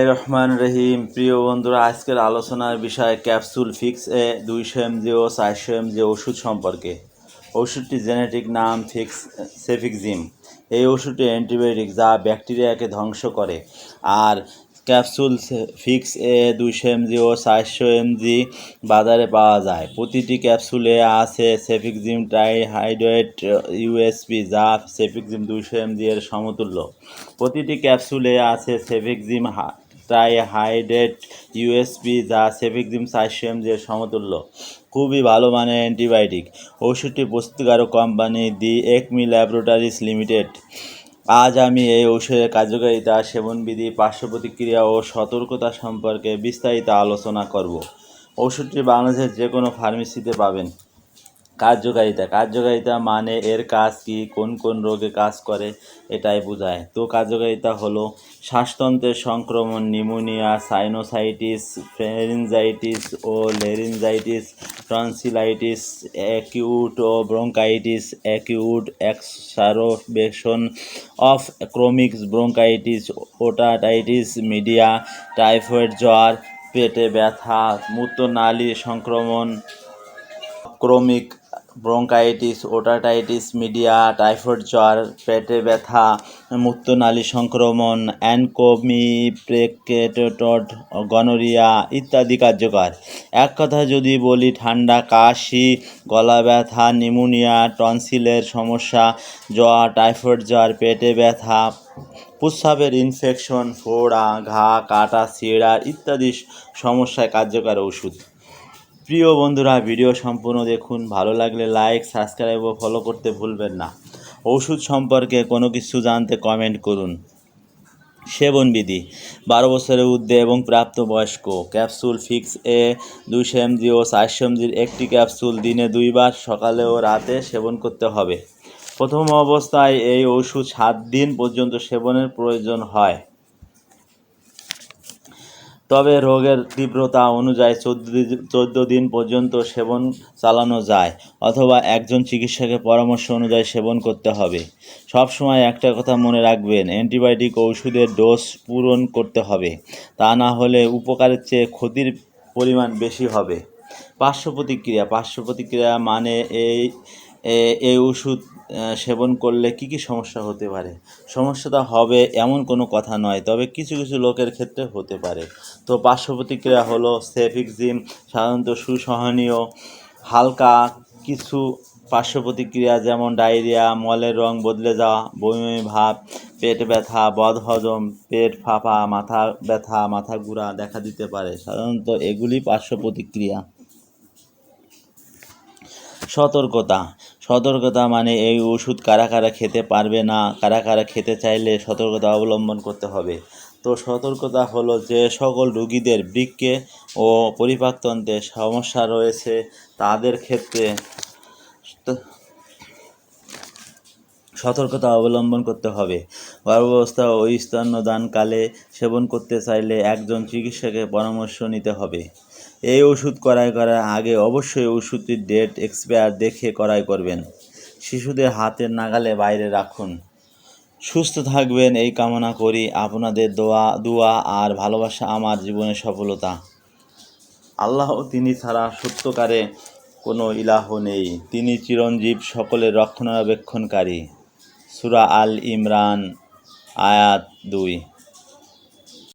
রহমান রহিম। প্রিয় বন্ধুরা, আজকের আলোচনার বিষয় ক্যাপসুল ফিক্স এ দুইশো এমজি ও চারশো এমজি ওষুধ সম্পর্কে। ওষুধটি জেনেটিক নাম ফিক্স সেফিক্সিম। এই ওষুধটি অ্যান্টিবায়োটিক যা ব্যাকটেরিয়াকে ধ্বংস করে। আর ক্যাপসুল ফিক্স এ দুইশো এমজি ও চারশো এমজি বাজারে পাওয়া যায়। প্রতিটি ক্যাপসুলে আছে সেফিক্সিম ট্রাইহাইড্রেট ইউএসপি, যা সেফিক্সিম দুইশো এমজি এর সমতুল্য। প্রতিটি ক্যাপসুলে আছে সেফিক্সিম ট্রাইহাইড্রেট ইউএসপি যা সেফিক্সিম চারশো এমজি এর সমতুল্য। খুবই ভালো মানের অ্যান্টিবায়োটিক। ওষুধটি প্রস্তুতকারক company the Acme laboratories limited. আজ আমি এই ঔষধের কার্যকারিতা, সেবনবিধি পার্শ্ব প্রতিক্রিয়া ও সতর্কতা সম্পর্কে বিস্তারিত আলোচনা করব। ওষুধটি বাংলাদেশের যে কোনো ফার্মেসিতে পাবেন। কার্যকারিতা। কার্যকারিতা মানে এর কাজ কি, কোন কোন রোগে কাজ করে, এটাই বোঝায়। তো কার্যকারিতা হলো শ্বাসতন্ত্রের সংক্রমণ নিউমোনিয়া সাইনোসাইটিস ফেরিনজাইটিস ও laryngitis tonsillitis acute O bronchitis, acute exacerbation of chronic bronchitis, otitis, media, typhoid, জ্বর, পেটে ব্যথা, মূত্রনালী সংক্রমণ, ক্রমিক ব্রঙ্কাইটিস, ওটাটাইটিস, মিডিয়া, টাইফয়েড জ্বর, পেটে ব্যথা মূত্রনালী সংক্রমণ অ্যানকোমি অ্যানকোমিপ্রেকেটড গনোরিয়া ইত্যাদি কার্যকর। এক কথায় যদি বলি, ঠান্ডা, কাশি, গলা ব্যথা নিউমোনিয়া টনসিলের সমস্যা, জ্বর, টাইফয়েড জ্বর, পেটে ব্যথা প্রস্রাবের ইনফেকশন, ফোড়া, ঘা, কাটা ছিঁড়া ইত্যাদি সমস্যায় কার্যকর ওষুধ প্রিয় বন্ধুরা ভিডিও সম্পূর্ণ দেখুন। ভালো লাগলে লাইক সাবস্ক্রাইব ও ফলো করতে ভুলবেন না। ওষুধ সম্পর্কে কোনো কিছু জানতে কমেন্ট করুন। সেবনবিধি বারো বছরের ঊর্ধ্বে এবং প্রাপ্তবয়স্ক। ক্যাপসুল ফিক্স এ দুইশো এমজি ও চারশো এমজির একটি ক্যাপসুল দিনে দুইবার সকালে ও রাতে সেবন করতে হবে। প্রথম অবস্থায় এই ওষুধ সাত দিন পর্যন্ত সেবনের প্রয়োজন হয়। তবে রোগের তীব্রতা অনুযায়ী চোদ্দ দিন পর্যন্ত সেবন চালানো যায়, অথবা একজন চিকিৎসকের পরামর্শ অনুযায়ী সেবন করতে হবে। সব সময় একটা কথা মনে রাখবেন, অ্যান্টিবায়োটিক ওষুধের ডোজ পূরণ করতে হবে, তা না হলে উপকারের চেয়ে ক্ষতির পরিমাণ বেশি হবে। পার্শ্ব প্রতিক্রিয়া পার্শ্ব প্রতিক্রিয়া মানে এই এই ওষুধ সেবন করলে কি কি সমস্যা হতে পারে? সমস্যাটা হবে এমন কোনো কথা নয়, তবে কিছু কিছু লোকের ক্ষেত্রে হতে পারে। তো পার্শ্ব প্রতিক্রিয়া হলো সেফিক্সিম সাধারণত সুসহনীয়, হালকা কিছু পার্শ্ব প্রতিক্রিয়া যেমন ডায়রিয়া, মলের রং বদলে যাওয়া, বমি, ভাব, পেট ব্যথা, বদহজম, পেট ফাঁপা, মাথা ব্যথা, মাথা ঘুরা দেখা দিতে পারে। সাধারণত এগুলি পার্শ্ব প্রতিক্রিয়া সতর্কতা। সতর্কতা মানে এই ওষুধ কারা কারা খেতে পারবে না, কারা কারা খেতে চাইলে সতর্কতা অবলম্বন করতে হবে। তো সতর্কতা হলো যে সকল রুগীদের বৃক্কে ও পরিপাকতন্ত্রে সমস্যা রয়েছে, তাদের ক্ষেত্রে সতর্কতা অবলম্বন করতে হবে। গর্ভাবস্থা ও স্তন্যদানকালে সেবন করতে চাইলে একজন চিকিৎসকের পরামর্শ নিতে হবে। এই ওষুধ ক্রয় করার আগে অবশ্যই ওষুধটির ডেট এক্সপায়ার দেখে ক্রয় করবেন। শিশুদের হাতের নাগালে বাইরে রাখুন। সুস্থ থাকবেন, এই কামনা করি। আপনাদের দোয়া দোয়া আর ভালোবাসা আমার জীবনের সফলতা। আল্লাহ তিনি ছাড়া সত্যকারে কোনো ইলাহ নেই। তিনি চিরঞ্জীব, সকলের রক্ষণাবেক্ষণকারী। সুরা আল ইমরান, আয়াত দুই।